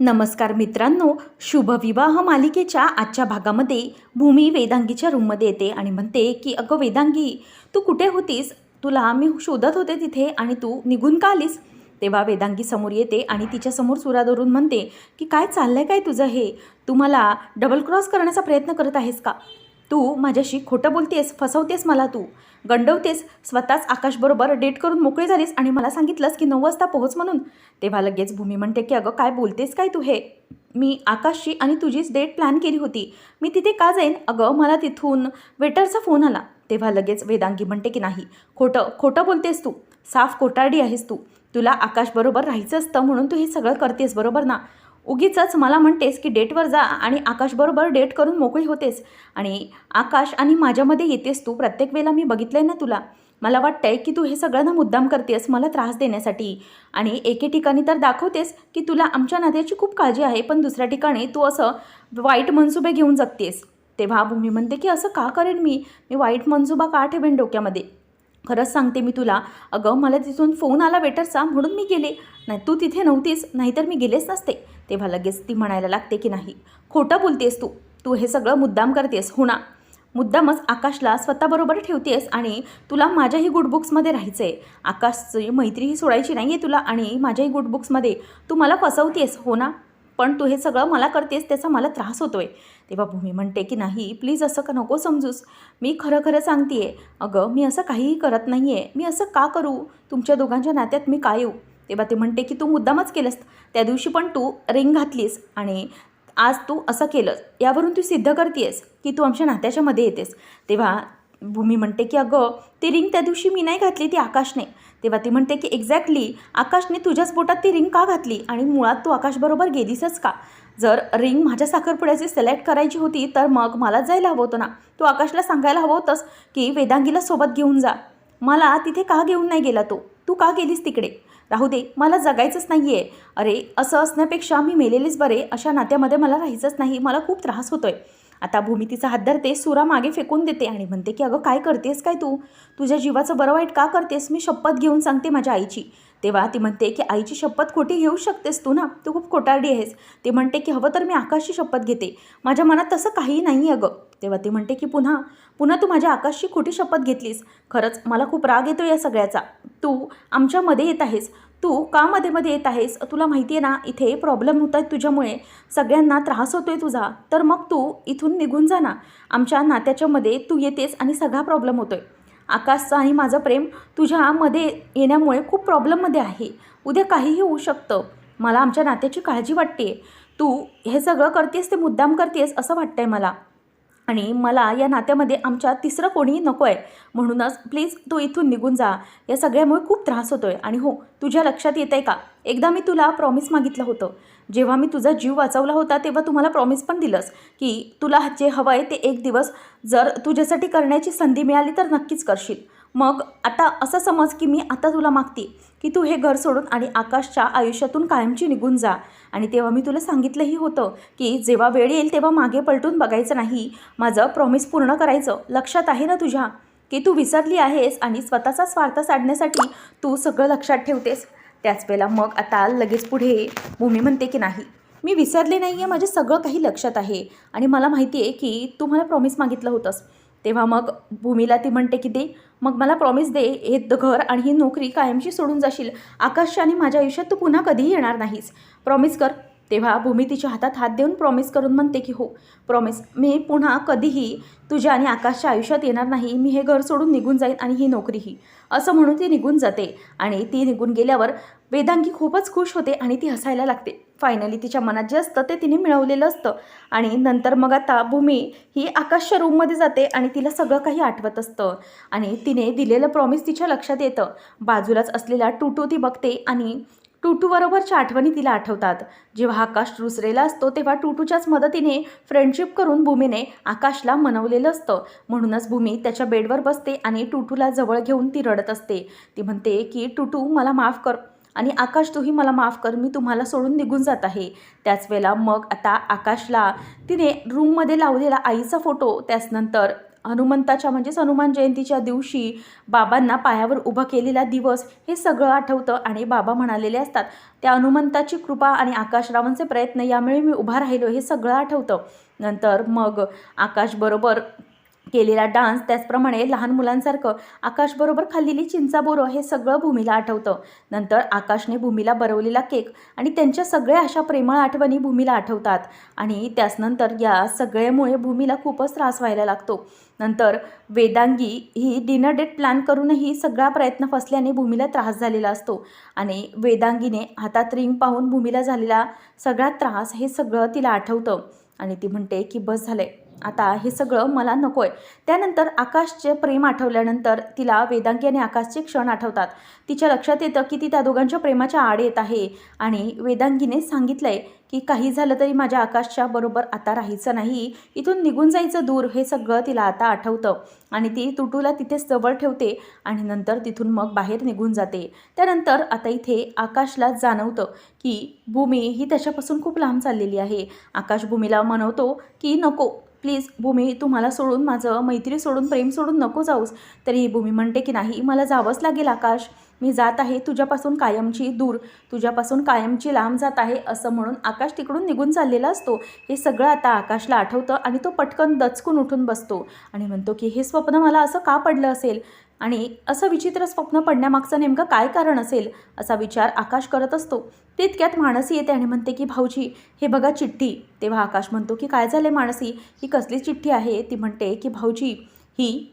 नमस्कार मित्रांनो शुभविवाह मालिकेच्या आजच्या भागामध्ये भूमी वेदांगीच्या रूममध्ये येते आणि म्हणते की अगं वेदांगी तू कुठे होतीस? तुला मी शोधत होते तिथे आणि तू निघून का आलीस? तेव्हा वेदांगी समोर येते आणि तिच्यासमोर सुरा धरून म्हणते की काय चाललं आहे काय तुझं हे? तू मला डबल क्रॉस करण्याचा प्रयत्न करत आहेस का? तू माझ्याशी खोटं बोलतेस फसवतेस मला तू. गंडवतेस स्वतःच आकाशबरोबर डेट करून मोकळी झालीस आणि मला सांगितलंस की नऊ वाजता पोहोच म्हणून. तेव्हा लगेच भूमी म्हणते की अगं काय बोलतेस काय तू हे? मी आकाशची आणि तुझीच डेट प्लॅन केली होती. मी तिथे का जाईन? अगं मला तिथून वेटरचा फोन आला. तेव्हा लगेच वेदांगी म्हणते की नाही खोटं खोटं बोलतेस तू. साफ कोटारडी आहेस तू. तुला आकाशबरोबर राहायचं असतं म्हणून तू हे सगळं करतेस बरोबर ना? उगीच मला म्हणतेस की डेटवर जा आणि आकाशबरोबर डेट करून मोकळी होतेस. आणि आकाश आणि माझ्यामध्ये येतेस तू. प्रत्येक वेळेला मी बघितलं आहे ना तुला. मला वाटतंय की तू हे सगळ्यांना मुद्दाम करतेस मला त्रास देण्यासाठी. आणि एके ठिकाणी तर दाखवतेस की तुला आमच्या नात्याची खूप काळजी आहे पण दुसऱ्या ठिकाणी तू असं वाईट मनसुबे घेऊन जगतेस. तेव्हा भूमी म्हणते की असं का करेन मी? मी वाईट मनसुबा का ठेवेन डोक्यामध्ये? खरंच सांगते मी तुला. अगं मला तिथून फोन आला वेटरचा म्हणून मी गेले. नाही तू तिथे नव्हतीस नाहीतर मी गेलेच नसते. तेव्हा लगेच ती म्हणायला लागते की नाही खोटं बोलतेस तू. तू हे सगळं मुद्दाम करतेस हो ना? मुद्दामच आकाशला स्वतःबरोबर ठेवतेस आणि तुला माझ्याही गुड बुक्समध्ये राहायचं आहे आकाशची मैत्रीही सोडायची नाही आहे तुला आणि माझ्याही गुड बुक्समध्ये तू मला फसवतेस हो ना? पण तू हे सगळं मला करतेस त्याचा मला त्रास होतो आहे तेव्हा भूमी म्हणते की नाही प्लीज असं का नको समजूस. मी खरं खरं सांगते आहे अगं मी असं काहीही करत नाही आहे मी असं का करू? तुमच्या दोघांच्या नात्यात मी का येऊ? तेव्हा ते म्हणते की तू मुद्दामच केलंस. त्या दिवशी पण तू रिंग घातलीस आणि आज तू असं केलंस. यावरून तू सिद्ध करतेस की तू आमच्या नात्याच्यामध्ये येतेस. तेव्हा भूमी म्हणते की अगं ती रिंग त्या दिवशी मी नाही घातली ती आकाशने तेव्हा ती म्हणते की एक्झॅक्टली आकाशने तुझ्याच पोटात ती रिंग का घातली? आणि मुळात तू आकाशबरोबर गेलीसच का? जर रिंग माझ्या साखरपुड्याची सिलेक्ट करायची होती तर मग मलाच जायला हवं होतं ना? तू आकाशला सांगायला हवं होतंस की वेदांगीला सोबत घेऊन जा. मला तिथे का घेऊन नाही गेला तो? तू का गेलीस तिकडे? राहू दे मला जगायचंच नाही आहे अरे असं असण्यापेक्षा मी मेलेलीच बरे अशा नात्यामध्ये मला राहायचंच नाही. मला खूप त्रास होतोय. आता भूमी तिचा हात धरते सुरा मागे फेकून देते आणि म्हणते की अगं काय करतेस काय तू? तुझ्या जीवाचं बरं वाईट का करतेस? मी शपथ घेऊन सांगते माझ्या आईची. तेव्हा ती म्हणते की आईची शपथ खोटी घेऊ शकतेस तू ना? तू खूप खोटारडी आहेस. ते म्हणते की हवं तर मी आकाशची शपथ घेते. माझ्या मनात तसं काही नाही अगं. तेव्हा ती म्हणते की पुन्हा पुन्हा तू माझ्या आकाशची खोटी शपथ घेतलीस. खरंच मला खूप राग येतो या सगळ्याचा. तू आमच्यामध्ये येत आहेस. तू का मध्ये मध्ये येत आहेस? तुला माहिती आहे ना इथे प्रॉब्लेम होत आहेत तुझ्यामुळे. सगळ्यांना त्रास होतो आहे तुझा. तर मग तू इथून निघून जा ना. आमच्या नात्याच्यामध्ये तू येतेस आणि सगळा प्रॉब्लेम होतो आहे आकाशचं आणि माझं प्रेम तुझ्यामध्ये येण्यामुळे खूप प्रॉब्लेममध्ये आहे. उद्या काहीही होऊ शकतं. मला आमच्या नात्याची काळजी वाटते तू हे सगळं करतेस ते मुद्दाम करतेस असं वाटतंय मला. आणि मला या नात्यामध्ये आमच्या तिसरं कोणीही नको आहे म्हणूनच प्लीज तू इथून निघून जा. या सगळ्यामुळे खूप त्रास होतो आहे आणि हो तुझ्या लक्षात येत आहे का? एकदा मी तुला प्रॉमिस मागितलं होतं. जेव्हा मी तुझा जीव वाचवला होता तेव्हा तुम्हाला प्रॉमिस पण दिलंस की तुला जे हवं आहे ते एक दिवस जर तुझ्यासाठी करण्याची संधी मिळाली तर नक्कीच करशील. मग आता असं समज की मी आता तुला मागते की तू हे घर सोडून आणि आकाशच्या आयुष्यातून कायमची निघून जा. आणि तेव्हा मी तुला सांगितलंही होतं की जेव्हा वेळ येईल तेव्हा मागे पलटून बघायचं नाही. माझं प्रॉमिस पूर्ण करायचं लक्षात आहे ना तुझ्या? की तू विसरली आहेस आणि स्वतःचा स्वार्थ साधण्यासाठी तू सगळं लक्षात ठेवतेस? त्याच वेळेला मग आता लगेच पुढे भूमी म्हणते की नाही मी विसरले नाही आहे माझे सगळं काही लक्षात आहे. आणि मला माहिती आहे की तू मला प्रॉमिस मागितलं होतंस. तेव्हा मग भूमीला ती म्हणते की दे मग मला प्रॉमिस दे हे घर आणि ही नोकरी कायमची सोडून जाशील. आकाशच्या आणि माझ्या आयुष्यात तू पुन्हा कधीही येणार नाहीस. प्रॉमिस कर. तेव्हा भूमी तिच्या हातात हात देऊन प्रॉमिस करून म्हणते की हो प्रॉमिस मी पुन्हा कधीही तुझ्या आणि आकाशच्या आयुष्यात येणार नाही. मी हे घर सोडून निघून जाईन आणि ही नोकरीही. असं म्हणून ती निघून जाते आणि ती निघून गेल्यावर वेदांगी खूपच खुश होते आणि ती हसायला लागते. फायनली तिच्या मनात जे असतं ते तिने मिळवलेलं असतं. आणि नंतर मग आता भूमी ही आकाशच्या रूममध्ये जाते आणि तिला सगळं काही आठवत असतं. आणि तिने दिलेलं प्रॉमिस तिच्या लक्षात येतं. बाजूलाच असलेला टूटू ती बघते आणि टूटूबरोबरच्या आठवणी तिला आठवतात. जेव्हा आकाश रुसरेला असतो तेव्हा टूटूच्याच मदतीने फ्रेंडशिप करून भूमीने आकाशला मनवलेलं असतं. म्हणूनच भूमी त्याच्या बेडवर बसते आणि टूटूला जवळ घेऊन ती रडत असते. ती म्हणते की टूटू मला माफ कर. आणि आकाश तूही मला माफ कर. मी तुम्हाला सोडून निघून जात आहे. त्याच वेळेला मग आता आकाशला तिने रूममध्ये लावलेला आईचा फोटो त्याचनंतर हनुमंताच्या म्हणजेच हनुमान जयंतीच्या दिवशी बाबांना पायावर उभा केलेला दिवस हे सगळं आठवतं आणि बाबा म्हणालेले असतात त्या हनुमंताची कृपा आणि आकाशरावांचे प्रयत्न यामुळे मी उभा राहिलो हे सगळं आठवतं. नंतर मग आकाशबरोबर केलेला डान्स त्याचप्रमाणे लहान मुलांसारखं आकाशबरोबर खाल्लेली चिंचा बोरं हे सगळं भूमीला आठवतं. नंतर आकाशने भूमीला बरवलेला केक आणि त्यांच्या सगळ्या अशा प्रेमळ आठवणी भूमीला आठवतात आणि त्याचनंतर या सगळ्यामुळे भूमीला खूपच त्रास व्हायला लागतो. नंतर वेदांगी ही डिनर डेट प्लॅन करूनही सगळा प्रयत्न फसल्याने भूमीला त्रास झालेला असतो आणि वेदांगीने हातात रिंग पाहून भूमीला झालेला सगळा त्रास हे सगळं तिला आठवतं आणि ती म्हणते की बस झालं आता हे सगळं मला नको आहे त्यानंतर आकाशचे प्रेम आठवल्यानंतर तिला वेदांगी आणि आकाशचे क्षण आठवतात. तिच्या लक्षात येतं की ती त्या दोघांच्या प्रेमाच्या आड येत आहे. आणि वेदांगीने सांगितलं आहे की काही झालं तरी माझ्या आकाशच्या बरोबर आता राहायचं नाही. इथून निघून जायचं दूर हे सगळं तिला आता आठवतं. आणि ती तुटूला तिथेच जवळ ठेवते आणि नंतर तिथून मग बाहेर निघून जाते. त्यानंतर आता इथे आकाशला जाणवतं की भूमी ही त्याच्यापासून खूप लांब चाललेली आहे. आकाश भूमीला म्हणवतो की नको प्लीज भूमी तू मला सोडून माझं मैत्री सोडून प्रेम सोडून नको जाऊस. तरी ही भूमी म्हणते की नाही मला जावंच लागेल आकाश. मी जात आहे तुझ्यापासून कायमची दूर. तुझ्यापासून कायमची लांब जात आहे असं म्हणून आकाश तिकडून निघून चाललेला असतो. हे सगळं आता आकाशला आठवतं आणि तो पटकन दचकून उठून बसतो. आणि म्हणतो की हे स्वप्न मला असं का पडलं असेल? आणि असं विचित्र स्वप्न पडण्यामागचं नेमकं काय कारण असेल असा विचार आकाश करत असतो. तितक्यात मानसी येते आणि म्हणते की भाऊजी हे बघा चिठ्ठी. तेव्हा आकाश म्हणतो की काय झालं मानसी? ही कसली चिठ्ठी आहे? ती म्हणते की भाऊजी ही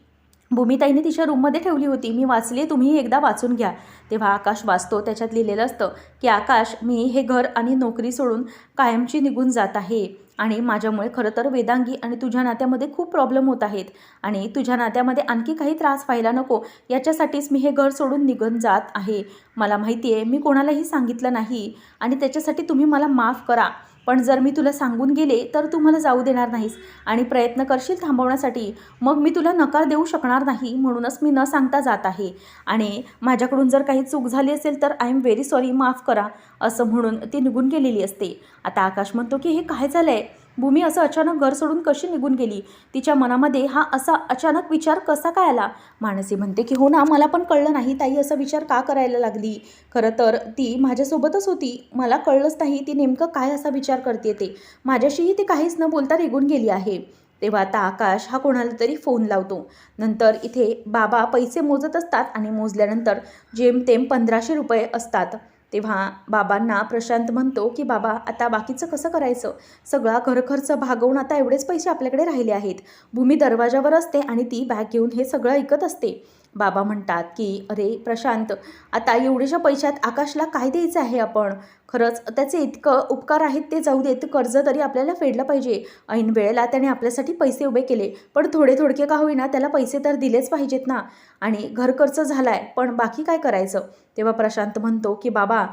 भूमिताईने तिच्या रूममध्ये ठेवली होती. मी वाचली तुम्ही एकदा वाचून घ्या. तेव्हा आकाश वाचतो त्याच्यात लिहिलेलं असतं की आकाश मी हे घर आणि नोकरी सोडून कायमची निघून जात आहे. आणि माझ्यामुळे खरं तर वेदांगी आणि तुझ्या नात्यामध्ये खूप प्रॉब्लेम होत आहेत. आणि तुझ्या नात्यामध्ये आणखी काही त्रास व्हायला नको याच्यासाठीच मी हे घर सोडून निघून जात आहे. मला माहिती आहे मी कोणालाही सांगितलं नाही. आणि त्याच्यासाठी तुम्ही मला माफ करा. पण जर मी तुला सांगून गेले तर तू मला जाऊ देणार नाहीस आणि प्रयत्न करशील थांबवण्यासाठी. मग मी तुला नकार देऊ शकणार नाही म्हणूनच मी न सांगता जात आहे. आणि माझ्याकडून जर काही चूक झाली असेल तर आय एम व्हेरी सॉरी माफ करा असं म्हणून ती निघून गेलेली असते. आता आकाश म्हणतो की हे काय झालं आहे भूमी असं अचानक घर सोडून कशी निघून गेली? तिच्या मनामध्ये हा असा अचानक विचार कसा काय आला? मानसी म्हणते की हो ना मला पण कळलं नाही ताई असा विचार का करायला लागली? खरं तर ती माझ्यासोबतच होती. मला कळलंच नाही ती नेमकं काय असा विचार करते ते. माझ्याशीही ती काहीच न बोलता निघून गेली आहे. तेव्हा आता आकाश हा कोणाला तरी फोन लावतो. नंतर इथे बाबा पैसे मोजत असतात आणि मोजल्यानंतर जेमतेम पंधराशे रुपये असतात. तेव्हा बाबांना प्रशांत म्हणतो की बाबा आता बाकीचं कसं करायचं? सगळा घरखर्च भागवून आता एवढेच पैसे आपल्याकडे राहिले आहेत. भूमी दरवाजावर असते आणि ती बॅग घेऊन हे सगळं ऐकत असते. बाबा म्हणतात की अरे प्रशांत आता एवढ्याशा पैशात आकाशला काय द्यायचं आहे आपण? खरंच त्याचे इतकं उपकार आहेत ते जाऊ देत. कर्ज तरी आपल्याला फेडलं पाहिजे. ऐन वेळेला त्याने आपल्यासाठी पैसे उभे केले पण थोडे थोडके का होईना त्याला पैसे तर दिलेच पाहिजेत ना. आणि घर खर्च झाला आहे पण बाकी काय करायचं? तेव्हा प्रशांत म्हणतो की बाबा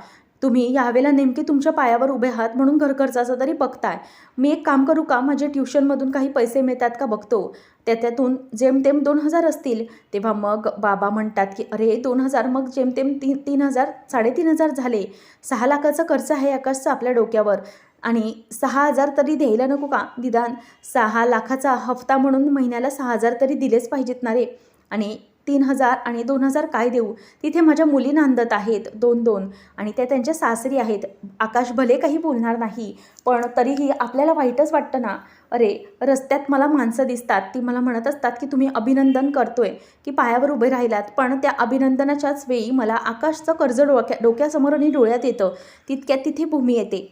तुम्ही यावेळेला नेमके तुमच्या पायावर उभे आहात म्हणून घरखर्चाचा तरी बघताय. मी एक काम करू का? माझ्या ट्युशनमधून काही पैसे मिळतात का बघतो? त्यातून जेमतेम दोन हजार असतील. तेव्हा मग बाबा म्हणतात की अरे दोन हजार मग जेमतेम तीन तीन हजार साडेतीन हजार झाले. सहा लाखाचा खर्च आहे आकाशचा आपल्या डोक्यावर. आणि सहा हजार तरी द्यायला नको का? निदान सहा लाखाचा हफ्ता म्हणून महिन्याला सहा हजार तरी दिलेच पाहिजेत ना रे. आणि तीन हजार आणि दोन हजार काय देऊ? तिथे माझ्या मुली नांदत आहेत दोन दोन आणि त्या त्यांच्या सासरी आहेत. आकाश भले काही बोलणार नाही पण तरीही आपल्याला वाईटच वाटतं ना? अरे रस्त्यात मला माणसं दिसतात. ती मला म्हणत असतात की तुम्ही अभिनंदन करतोय की पायावर उभे राहिलात. पण त्या अभिनंदनाच्याच वेळी मला आकाशचं कर्ज डोक्या डोक्यासमोर आणि डोळ्यात येतं. तितक्यात तिथे भूमी येते.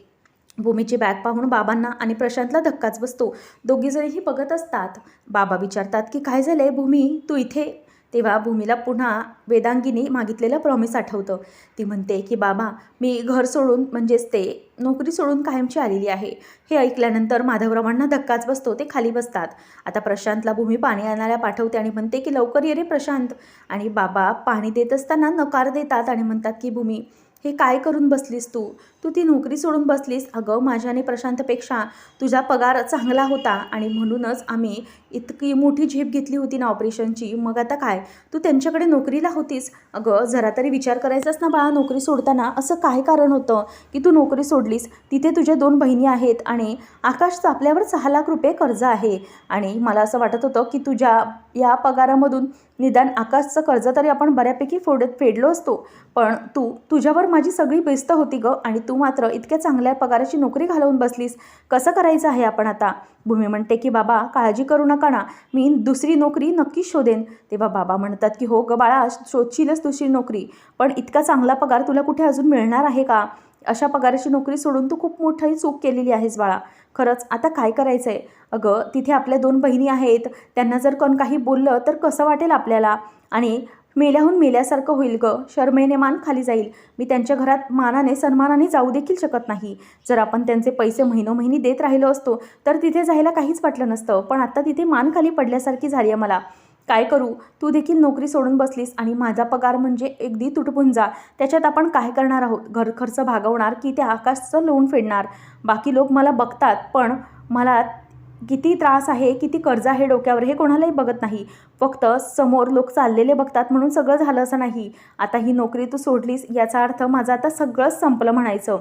भूमीची बॅग पाहून बाबांना आणि प्रशांतला धक्काच बसतो. दोघीजणीही बघत असतात. बाबा विचारतात की काय झालं आहे भूमी? तू इथे तेव्हा भूमीला पुन्हा वेदांगीने मागितलेलं प्रॉमिस आठवतं. ती म्हणते की बाबा मी घर सोडून म्हणजेच ते नोकरी सोडून कायमची आलेली आहे. हे ऐकल्यानंतर माधवरावांना धक्काच बसतो ते खाली बसतात. आता प्रशांतला भूमी पाणी आणायला पाठवते आणि म्हणते की लवकर ये रे प्रशांत. आणि बाबा पाणी देत असताना नकार देतात आणि म्हणतात की भूमी हे काय करून बसलीस तू? तू ती नोकरी सोडून बसलीस. अगं माझ्या आणि प्रशांतपेक्षा तुझा पगार चांगला होता आणि म्हणूनच आम्ही इतकी मोठी झेप घेतली होती ना ऑपरेशनची. मग आता काय? तू त्यांच्याकडे नोकरीला होतीस? अगं जरा तरी विचार करायचाच ना बाळा नोकरी सोडताना. असं काय कारण होतं की तू नोकरी सोडलीस? तिथे तुझ्या दोन बहिणी आहेत आणि आकाशचं आपल्यावर सहा लाख रुपये कर्ज आहे. आणि मला असं वाटत होतं की तुझ्या या पगारामधून निदान आकाशचं कर्ज तरी आपण बऱ्यापैकी फोडत फेडलो असतो. पण तू तुझ्यावर माझी सगळी बेस्त होती गं आणि तू मात्र इतक्या चांगल्या पगाराची नोकरी घालवून बसलीस. कसं करायचं आहे आपण आता? भूमी म्हणते की बाबा काळजी करू नका ना. मी दुसरी नोकरी नक्कीच शोधेन. तेव्हा बाबा म्हणतात की हो गं बाळा शोधशीलच दुसरी नोकरी. पण इतका चांगला पगार तुला कुठे अजून मिळणार आहे का? अशा पगाराची नोकरी सोडून तू खूप मोठी चूक केलेली आहेस बाळा. खरंच आता काय करायचं आहे अगं तिथे आपल्या दोन बहिणी आहेत. त्यांना जर कोण काही बोललं तर कसं वाटेल आपल्याला? आणि मेल्याहून मेल्यासारखं होईल गं. शर्मेने मान खाली जाईल. मी त्यांच्या घरात मानाने सन्मानाने जाऊ देखील शकत नाही. जर आपण त्यांचे पैसे महिनोमहिनी देत राहिलो असतो तर तिथे जायला काहीच वाटलं नसतं. पण आत्ता तिथे मान खाली पडल्यासारखी झाली आहे मला. काय करू? तू देखील नोकरी सोडून बसलीस आणि माझा पगार म्हणजे अगदी तुटपुंजा. त्याच्यात आपण काय करणार आहोत? घर खर्च भागवणार की ते आकाशचं लोन फेडणार? बाकी लोक मला बघतात पण मला किती त्रास आहे किती कर्ज आहे डोक्यावर हे कोणालाही बघत नाही. फक्त समोर लोक चाललेले बघतात म्हणून सगळं झालं असं नाही. आता ही नोकरी तू सोडलीस याचा अर्थ माझं आता सगळंच संपलं म्हणायचं.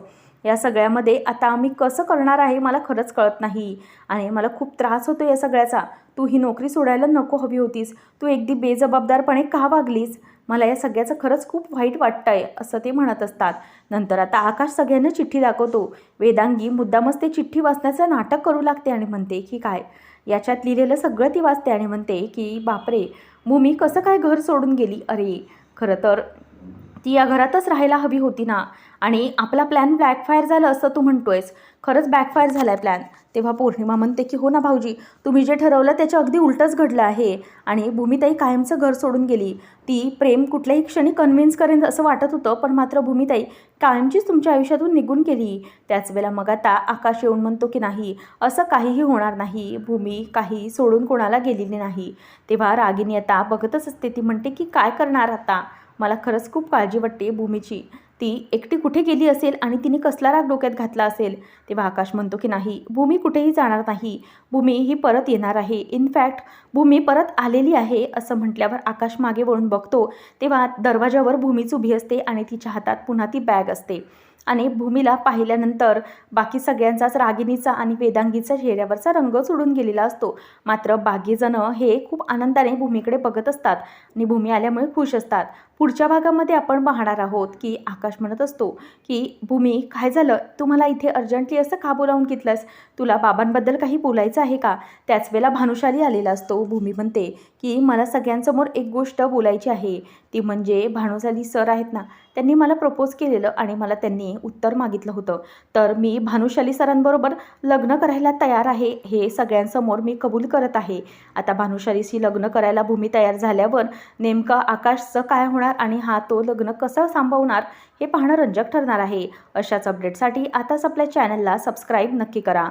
या सगळ्यामध्ये आता मी कसं करणार आहे मला खरंच कळत नाही. आणि मला खूप त्रास होतो या सगळ्याचा. तू ही नोकरी सोडायला नको हवी होतीस. तू अगदी बेजबाबदारपणे का वागलीस? मला या सगळ्याचं खरंच खूप वाईट वाटतं आहे असं ते म्हणत असतात. नंतर आता आकाश सगळ्यांना चिठ्ठी दाखवतो. वेदांगी मुद्दामच ते चिठ्ठी वाचण्याचं नाटक करू लागते आणि म्हणते की काय? याच्यात लिहिलेलं सगळं ती वाचते आणि म्हणते की बापरे! भूमी कसं काय घर सोडून गेली? अरे! खरं तर ती या घरातच राहायला हवी होती ना. आणि आपला प्लॅन बॅकफायर झालं असं तू म्हणतोयस. खरंच बॅकफायर झाला आहे प्लॅन तेव्हा पौर्णिमा म्हणते की हो ना भाऊजी तुम्ही जे ठरवलं त्याच्या अगदी उलटंच घडलं आहे. आणि भूमिताई कायमचं घर सोडून गेली. ती प्रेम कुठल्याही क्षणी कन्व्हिन्स करेन असं वाटत होतं पण मात्र भूमिताई कायमचीच तुमच्या आयुष्यातून निघून गेली. त्याच वेळेला मग आता आकाश येऊन म्हणतो की नाही असं काहीही होणार नाही. भूमी काही सोडून कोणाला गेलेली नाही. तेव्हा रागिनी आता बघतच असते. ती म्हणते की काय करणार आता? मला खरंच खूप काळजी वाटते भूमीची. ती एकटी कुठे गेली असेल आणि तिने कसला राग डोक्यात घातला असेल? तेव्हा आकाश म्हणतो की नाही भूमी कुठेही जाणार नाही. भूमी ही परत येणार आहे. इनफॅक्ट भूमी परत आलेली आहे असं म्हटल्यावर आकाश मागे वळून बघतो. तेव्हा दरवाजावर भूमीच उभी असते आणि तिच्या हातात पुन्हा ती बॅग असते. आणि भूमीला पाहिल्यानंतर बाकी सगळ्यांचाच रागिणीचा आणि वेदांगीचा चेहऱ्यावरचा रंग सोडून गेलेला असतो. मात्र बाकीजणं हे खूप आनंदाने भूमीकडे बघत असतात आणि भूमी आल्यामुळे खुश असतात. पुढच्या भागामध्ये आपण पाहणार आहोत की आकाश म्हणत असतो की भूमी काय झालं? तू मला इथे अर्जंटली असं का बोलावून घेतलंस? तुला बाबांबद्दल काही बोलायचं आहे का त्याच वेळेला भानुशाली आलेला असतो. भूमी म्हणते की मला सगळ्यांसमोर एक गोष्ट बोलायची आहे. ती म्हणजे भानुशाली सर आहेत ना त्यांनी मला प्रपोज केलेलं आणि मला त्यांनी उत्तर मागितलं होतं. तर मी भानुशाली सरांबरोबर लग्न करायला तयार आहे हे सगळ्यांसमोर मी कबूल करत आहे. आता भानुशालीशी लग्न करायला भूमी तयार झाल्यावर नेमकं आकाशचं काय होणार आणि हा तो लग्न कसं सांभावणार हे पाहणं रंजक ठरणार आहे. अशाच अपडेटसाठी आताच आपल्या चॅनलला सबस्क्राईब नक्की करा.